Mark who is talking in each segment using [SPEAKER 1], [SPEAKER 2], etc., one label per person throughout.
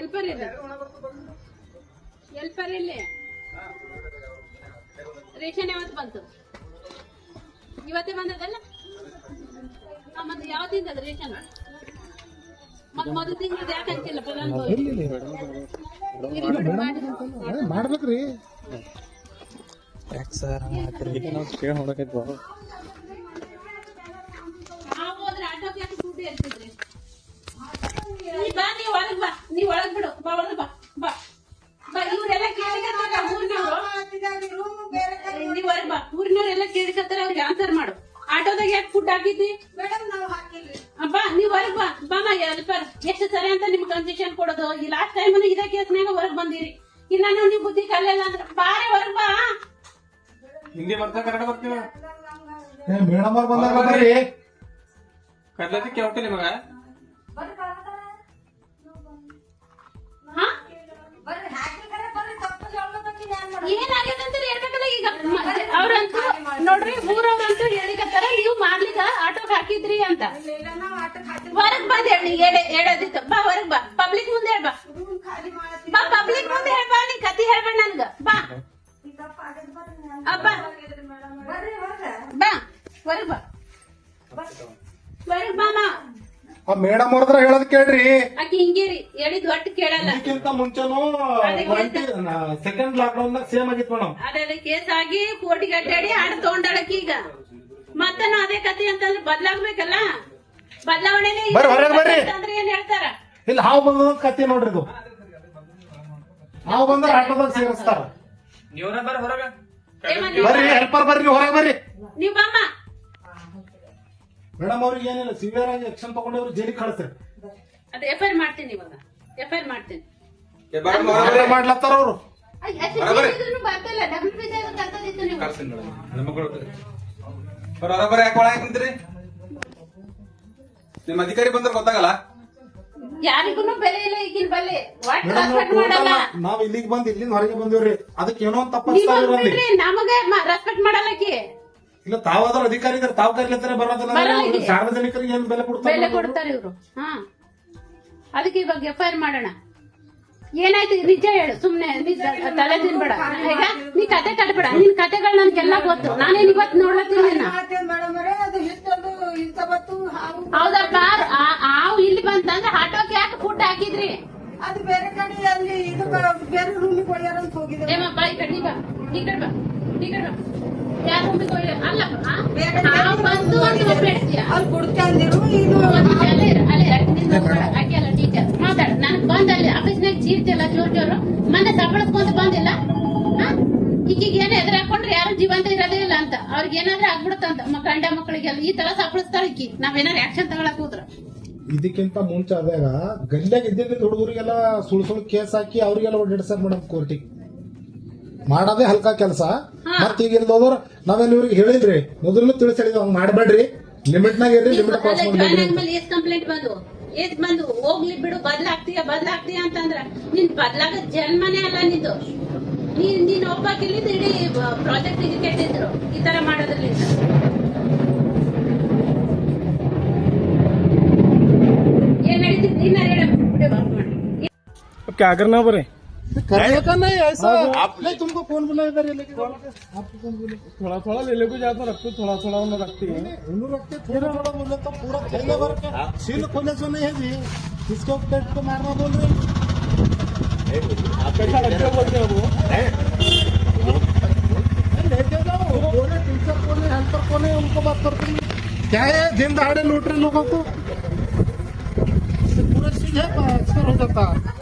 [SPEAKER 1] Helper ಇಲ್ಲ helper ಇಲ್ಲಿ ration ಯಾವತ್ತು ಬಂತು? ಇವತ್ತೇ ಬಂದದಲ್ಲ ಆ, ಮತ್ತೆ ಯಾವತ್ತಿಂದ ದಿನದ ರೇಷನ್? ಮತ್ತೆ ಮೊದಲ ತಿಂಗಳು ಯಾಕೆ ಅಂತಿಲ್ಲ ಫಲಾನುಭವಿ ಮಾಡ್ಬೇಕ್ರಿ ಬಿಡು, ಮಾಡಿ.
[SPEAKER 2] ಮಾಡ್ಬೇಕ್ರಿ.
[SPEAKER 1] ನಾವು ಬಾ ನೀ ಒಳಗ್ ಬಾ ನೀ ಒಳಗ್ ಬಿಡು. ಬಾ ಒಳಗ್ ಬಾ ಬಾ. ಬಾ ಇವ್ರೆಲ್ಲ ಕೇಳಿಕತ್ತಾರ ಊರಿನವ್ರು. ನೀ ಹೊರಗ್ ಬಾ. ಊರಿನವ್ರೆಲ್ಲ ಕೇಳಿಕತ್ತಾರ ಅವ್ರಿಗೆ ಆನ್ಸರ್ ಮಾಡು. ಆಟೋದಾಗ ಯಾಕೆ ಫುಡ್ ಹಾಕಿದ್ದಿ? ಬಾ ನೀವ್ ಹೊರಗ್ ಬಾ ಬಾಮ ಎಲ್ಪರ್ ಎಷ್ಟು ಸರಿ ಅಂತ ನಿಮ್ಗೆ ಕನ್ಸೆಷನ್ ಕೊಡೋದು? ಈ ಲಾಸ್ಟ್ ಟೈಮ್ ಇದೇ ಕೇಸ್ನಾಗ ಹೊರಗ್ ಬಂದಿರಿ. ಇಲ್ಲ ನೀವು ನಿಮ್ ಬುದ್ಧಿ ಕಲಿಯಲ್ಲ ಅಂದ್ರೆ ಬಾರೆ ಹೊರಗ್ ಬಾ.
[SPEAKER 3] ಹಿಂದಿ ಬರ್ತಾ ಕನ್ನಡ ಬರ್ತೀವ
[SPEAKER 2] ಮೇಡಮ್ ಅವ್ರು ಬಂದಾಗ ಬರ್ರಿ.
[SPEAKER 3] ಕರ್ಲತಿ ಕೆವಟಿಲ್ಲ ಮಗ
[SPEAKER 1] ಏನಾಗಿದೆ ಅಂತ ಹೇಳ್ಬೇಕಲ್ಲ ಈಗ? ಅವ್ರಂತೂ ನೋಡ್ರಿ, ಊರವ್ರಂತೂ ಹೇಳಿಕತ್ತಾರ ನೀವು ಮಾಡ್ಲಿಕ್ಕ ಆಟೋಕ್ ಹಾಕಿದ್ರಿ ಅಂತ. ಹೊರಗ್ ಬಂದ್ ಹೇಳಿ, ಹೇಳದಿತ್ತು. ಬಾ, ಹೊರಗ್ ಬಾ. ಪಬ್ಲಿಕ್ ಮುಂದೆ ಹೇಳ್ ಬಾ. ಬಾ, ಪಬ್ಲಿಕ್ ಮುಂದೆ ಹೇಳ್ಬಾ ನೀ ಕತಿ ಹೇಳ್ಬೇಡ ನನ್ಗ. ಬಾ. ಅಬ್ಬಾ. ಬಾ, ಹೊರಗ್ ಬಾ. ಹೊರಗ್ ಬಾ
[SPEAKER 2] ಆ ಮೇಡಮ್ ಅವ್ರದ್ರ ಹೇಳದ್ ಕೇಳ್ರಿ.
[SPEAKER 1] ಆಕಿ ಹಿಂಗೇರಿ ಹೇಳಿದ್ ಒಟ್ಟು ಕೇಳಲ್ಲ.
[SPEAKER 2] ಇದಕ್ಕಿಂತ ಮುಂಚೆನು ಸೆಕೆಂಡ್ ಲಾಕ್ ಡೌನ್ ಸೇಮ್ ಆಗಿತ್ತು ಮೇಡಮ್
[SPEAKER 1] ಅದೆಲ್ಲ ಕೇಸ್ ಆಗಿ ಕೋರ್ಟಿಗೆ ಕಟ್ಟಾಡಿ ಹಣ ತಗೊಂಡಳಕಿ ಈಗ. ಮತ್ತೆ ನಾ ಅದೇ ಕತೆ ಅಂತಂದ್ರೆ ಬದ್ಲಾಗ್ಬೇಕಲ್ಲ? ಬದಲಾವಣೆನೇ ಇಲ್ಲ
[SPEAKER 2] ಬರ್ರಿ, ಹೊರಗ್ ಬರ್ರಿ.
[SPEAKER 1] ಅಂತಂದ್ರೆ ಏನ್ ಹೇಳ್ತಾರ?
[SPEAKER 2] ಇಲ್ಲ ಹಾವು ಬಂದ ಕತೆ ನೋಡ್ರಿ ಇದು. ಹಾವು ಬಂದ್ರೆ ಆಟೋದಾಗ ಸೇರಿಸ್ತಾರ.
[SPEAKER 3] ನೀವ್ರ ಬರ ಹೊರಗ.
[SPEAKER 2] ಬರ್ರಿ ಹೆಲ್ಪರ್ ಬರ್ರಿ ಹೊರಗೆ ಬರ್ರಿ.
[SPEAKER 1] ನೀವ್ ಬಾಮ್ಮ.
[SPEAKER 2] ಮೇಡಮ್ ಅವ್ರಿಗೆ ಏನಿಲ್ಲ ಸಿವಿಯರ್ ಆಗಿ ಆಕ್ಷನ್ ತಗೊಂಡು ಅವ್ರು ಜೈಲಿಗೆ ಕಳಿಸ್ತಾರೆ
[SPEAKER 1] ಅದ್ ಎಫ್ ಐ ಮಾಡ್ತೀನಿ ಇವಾಗ. ಎಫ್ ಐ ಮಾಡ್ತೀನಿ.
[SPEAKER 3] ಏ
[SPEAKER 2] ಅವ್ರೇ ಮಾಡ್ಲತ್ತಾರ ಅವ್ರು?
[SPEAKER 3] ಮೇಡಮ್ ಯಾಕೆ ಒಳಗೆ ಕುಂತೀರಿ ನಿಮ್ಮ ಅಧಿಕಾರಿ ಬಂದ್ರೆ ಗೊತ್ತಾಗಲ್ಲ?
[SPEAKER 1] ಯಾರಿಗೂ ಬೆಲೆ ಇಲ್ಲ ಈಗಿನ ಬೆಲೆ.
[SPEAKER 2] ಮೇಡಮ್
[SPEAKER 1] ರೆಸ್ಪೆಕ್ಟ್ ಮಾಡಲ್ಲ?
[SPEAKER 2] ನಾವ್ ಇಲ್ಲಿಗೆ ಬಂದ್ ಇಲ್ಲಿಂದ ಹೊರಗೆ ಬಂದಿವ್ರಿ. ಅದಕ್ಕೆ ಏನೋ ಒಂದ್
[SPEAKER 1] ನೀವ್ ಬಿಡ್ರಿ ನಮಗೆ ರೆಸ್ಪೆಕ್ಟ್ ಮಾಡಲ್ಲಕಿ
[SPEAKER 2] ಇಲ್ಲ ತಾವಾದ್ರೂ ಅಧಿಕಾರಿ ಇದಾರೆ ತಾವು ಕರ್ಲಿತ್ತಾರೆ ಬರೋದಿಲ್ಲ ಸಾರ್ವಜನಿಕರಿಗೆ ಏನ್ ಬೆಲೆ ಕೊಡ್ತಾರೆ
[SPEAKER 1] ಬೆಲೆ ಕೊಡ್ತಾರೆ ಇವರು. ಹಾ. ಅದಕ್ಕೆ ಇವಾಗ ಎಫ್ ಐ ಆರ್ ಮಾಡೋಣ. ಏನಾಯ್ತು? ನಿಜ ಹೇಳು ಸುಮ್ನೆ ತಲೆ ತಿನ್ಬೇಡ. ಈಗ ನೀ ಕತೆ ಕಟ್ಬೇಡ ನಿನ್ ಕತೆಗಳು ನನ್ಗೆಲ್ಲ ಗೊತ್ತು. ನಾನೇನ್ ಇವತ್ತು ನೋಡ್ಲತ್ತೀನಿ ನಿನ್ನ ಹೌದಪ್ಪ ಆ- ಆವು ಇಲ್ಲಿ ಬಂತಂದ್ರೆ ಆಟೋಕ್ಕೆ ಯಾಕೆ ಫುಡ್ ಹಾಕಿದ್ರಿ
[SPEAKER 4] ಅದು ಬೇರೆ ಕಡೆ ಅಲ್ಲಿ ಇದು ಬ- ಬೇರೆ ರೂಮಿಗೆ ಕೊಡ್ಯಾರ ಅಂತ ಹೋಗಿದ್ರು
[SPEAKER 1] ಏಮ ಬಾ ಈ ಕಡೆ ಈ ಬಾ ಈ ಕಡೆ ಬಾ ಈ ಕಡೆ ಬಾ ಯಾರು ರೂಮಿಗೆ ಹೋಗಿ ಅಲ್ಲ
[SPEAKER 4] ಬೇರೆ
[SPEAKER 1] ಹಾವು ಬಂತು ಅಂತ ಒಪ್ಪಿಡ್ತೀಯ
[SPEAKER 4] ಅಲ್ಲಿ ಕೊಡ್ತಾ ಅಂದಿರು ಇದು
[SPEAKER 1] ಅಲ್ಲೇ ಇರು, ಅಲ್ಲೇ ಇರು. ಅಕ್ಕಿ ನಿಂದು ಹೋಗ್ಬೇಡ. ಅಕ್ಕಿ ಅಲ್ಲ ಟೀಚರ್ ಮಾತಾಡ ನನಗ್ ಬಂದ ಅಲ್ಲಿ ಆಫೀಸ್ನಾಗ ಚೀರ್ತಿಲ್ಲ ಜೋರ್ ಜೋರು ಮೊನ್ನೆ ಸಪ್ಪಳಸ್ಕೊಂತ ಬಂದಿಲ್ಲ ಹಾ? ಈಕಿಗೆ ಏನ್ ಎದುರು ಹಾಕೊಂಡ್ರೆ ಯಾರು ಜೀವಂತ ಇರೋದೇ ಇಲ್ಲ ಅಂತ ಅವ್ರಿಗೆ ಏನಾದ್ರೆ ಆಗ್ಬಿಡುತ್ತಂತ ಗಂಡ ಮಕ್ಕಳಿಗೆಲ್ಲ ಈ ತರ ಸಪ್ಪಳಿಸ್ತಾಳ ಈಕಿ ನಾವೇನಾರ ಆಕ್ಷನ್ ತಗೊಳಕ್
[SPEAKER 2] ಇದಕ್ಕಿಂತ ಮುಂಚೆ ಆದಾಗ ಗಂಡಾಗ ಇದ್ದಿದ್ದ ಹುಡುಗರಿಗೆಲ್ಲ ಸುಳ್ ಸುಳ್ ಕೇಸ್ ಹಾಕಿ ಅವ್ರಿಗೆಲ್ಲ ಓಡಾಡ್ಸಾರ ಮೇಡಮ್ ಕೋರ್ಟಿಗೆ ಮಾಡೋದೇ ಹಲ್ಕಾ ಕೆಲಸ ಮತ್ ಈಗ ಇಲ್ಲಿ ಹೋದವ್ರು ನಾವೆಲ್ಲ ಇವ್ರಿಗೆ ಹೇಳಿದ್ರಿ. ಮೊದಲು ತಿಳಿಸ್ ಹೇಳಿದ್ವಿ ಹಂಗ್ ಮಾಡ್ಬೇಡ್ರಿ. ಲಿಮಿಟ್ ನಾಗ ಇರ್ರಿ ಲಿಮಿಟ್ ಕ್ರಾಸ್ ಮಾಡ್ಬೇಡ್ರಿ. ಅಂತ.
[SPEAKER 1] ಮೇಲೆ ಎಷ್ಟ್ ಕಂಪ್ಲೇಂಟ್ ಬಂದು. ಎಷ್ಟ್ ಬಂದು ಹೋಗ್ಲಿ ಬಿಡು ಬದ್ಲಾಗ್ತೀಯ ಬದ್ಲಾಗ್ತೀಯ ಅಂತಂದ್ರ ನಿನ್ ಬದ್ಲಾಗ ಜನ್ಮನೇ ಅಲ್ಲ ನಿಂದು. ನೀನ್ ನೀನ್ ಒಬ್ಬಾಕಿಲ್ಲಿದ್ದು ಇಡೀ ಪ್ರಾಜೆಕ್ಟ್ ಇದು ಕೆಟ್ಟಿದ್ರು. ಈ ತರ ಮಾಡೋದ್ರಿಂದ ಏನ್ ನಡೀತಿದ್? ನೀನ್ ಹೇಳ.
[SPEAKER 5] क्या करना
[SPEAKER 2] का नहीं ऐसा। नहीं तुमको कौन बुलाया इधर ये लेके आपको कौन बोले
[SPEAKER 5] थोड़ा थोड़ा ले ले जाता रखते थोड़ा थोड़ा उन्हें रखती है।
[SPEAKER 2] उन्होंने रखते थोड़ा थोड़ा बोले तो पूरा थैले भर के। सील खोले से नहीं है जी। किसको पेट को मारना बोल रहे
[SPEAKER 5] कैसा रखते बोलते हैं वो।
[SPEAKER 2] लेके जाओ। कोने टीचर कोने हेल्पर कोने उनको बात करते हैं। क्या है? दिन दहाड़े लूट रहे लोगों को? पूरा सील है एक्सपर हो जाता पूरा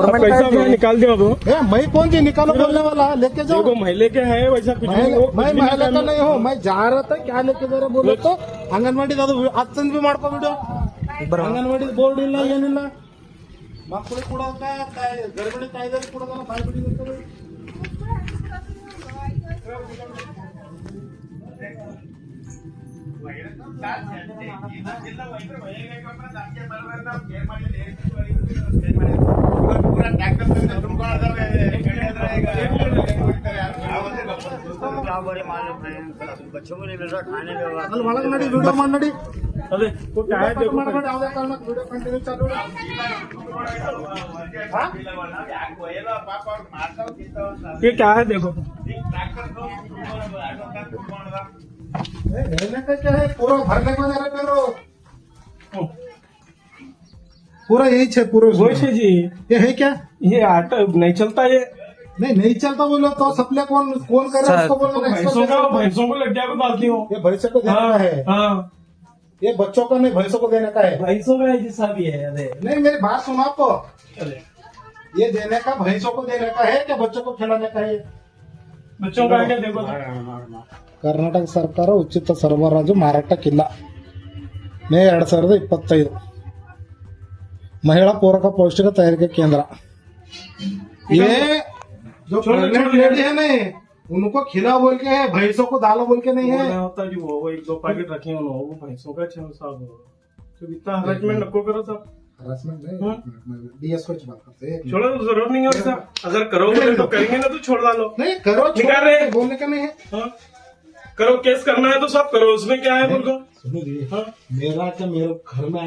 [SPEAKER 5] गवर्नमेंट निकाल दिया
[SPEAKER 2] मैं कौन सी निकालो बोलने वाला? लेके जाओ।
[SPEAKER 5] मैं लेके आए वैसा कुछ
[SPEAKER 2] मैं मैं
[SPEAKER 5] लेकर
[SPEAKER 2] नहीं तो हूँ मैं जा रहा था क्या लेके जा रहा बोलो तो? आंगनबाड़ी दादू अच्छे
[SPEAKER 6] भी माड़को बीडो आंगनबाड़ी बोर्ड इला में
[SPEAKER 2] ಅಲ್ಲಿ ಒಳಗೆ ನಡಿ ವಿಡಿಯೋ ಮಾಡಿ ನಡಿ
[SPEAKER 5] अरे वो क्या है देखो
[SPEAKER 2] ಮಾಡ್ಕೊಂಡು ಯಾವುದೇ ಕಾರಣಕ್ಕೆ ವಿಡಿಯೋ ಕಂಟಿನ್ಯೂ ಚಾಲು ಇಡು. ಹಾ?
[SPEAKER 5] ये क्या है देखो
[SPEAKER 2] ए, लेने का क्या है पूरा भरने को जा रहे पेरो पूरा यही है पूरा
[SPEAKER 5] वो है जी
[SPEAKER 2] ये है क्या
[SPEAKER 5] ये आटा नहीं चलता ये
[SPEAKER 2] नहीं नहीं चलता बोलो तो सप्लाई कौन कौन कर रहा है उसको बोलो ना,
[SPEAKER 5] भैंसों का
[SPEAKER 2] इसको-
[SPEAKER 5] भैंसों को लग जाएगा डालती हूँ
[SPEAKER 2] ये भैंसों को देने का है
[SPEAKER 5] हाँ
[SPEAKER 2] ये बच्चों का नहीं भैंसों को देने का है
[SPEAKER 5] भैंसों का जैसा भी है अरे
[SPEAKER 2] नहीं मेरी बात सुनो आपको
[SPEAKER 5] अरे
[SPEAKER 2] ये देने का भैंसों को देने का है क्या बच्चों को खिलाने का है
[SPEAKER 5] बच्चों का क्या देखो
[SPEAKER 2] ಕರ್ನಾಟಕ ಸರ್ಕಾರ ಉಚಿತ ಸರಬರಾಜು ಮಾರಾಟಕ್ಕಿಲ್ಲ ಮೇ ಎರಡ್ ಸಾವಿರದ ಇಪ್ಪತ್ತೈದು ಮಹಿಳಾ ಪೂರಕ ಪೌಷ್ಟಿಕ ತಯಾರಿಕೆ ಕೇಂದ್ರ ये जो
[SPEAKER 5] छोड़ो,
[SPEAKER 2] प्रेग्नेंट
[SPEAKER 5] छोड़ो।
[SPEAKER 2] लेडी है नहीं उनको खिला बोल के है भैंसों को दाला बोल के नहीं है
[SPEAKER 5] बोलना होता जी वो वो एक दो पैकेट रखे हैं वो भैंसों का छह साहब तो इतना हरासमेंट नको करो साहब
[SPEAKER 2] हरासमेंट
[SPEAKER 5] हाँ।
[SPEAKER 2] नहीं डीएस को बात करते हैं
[SPEAKER 5] छोड़ो तो जरूरत नहीं है साहब अगर करोगे तो करेंगे ना तो छोड़ डालो
[SPEAKER 2] नहीं करो छोड़ो,
[SPEAKER 5] निकाल रहे।
[SPEAKER 2] बोलने का नहीं है
[SPEAKER 5] हाँ करो केस करना है तो सब करो उसमें क्या है बोलो हाँ।
[SPEAKER 2] मेरा क्या मेरे घर में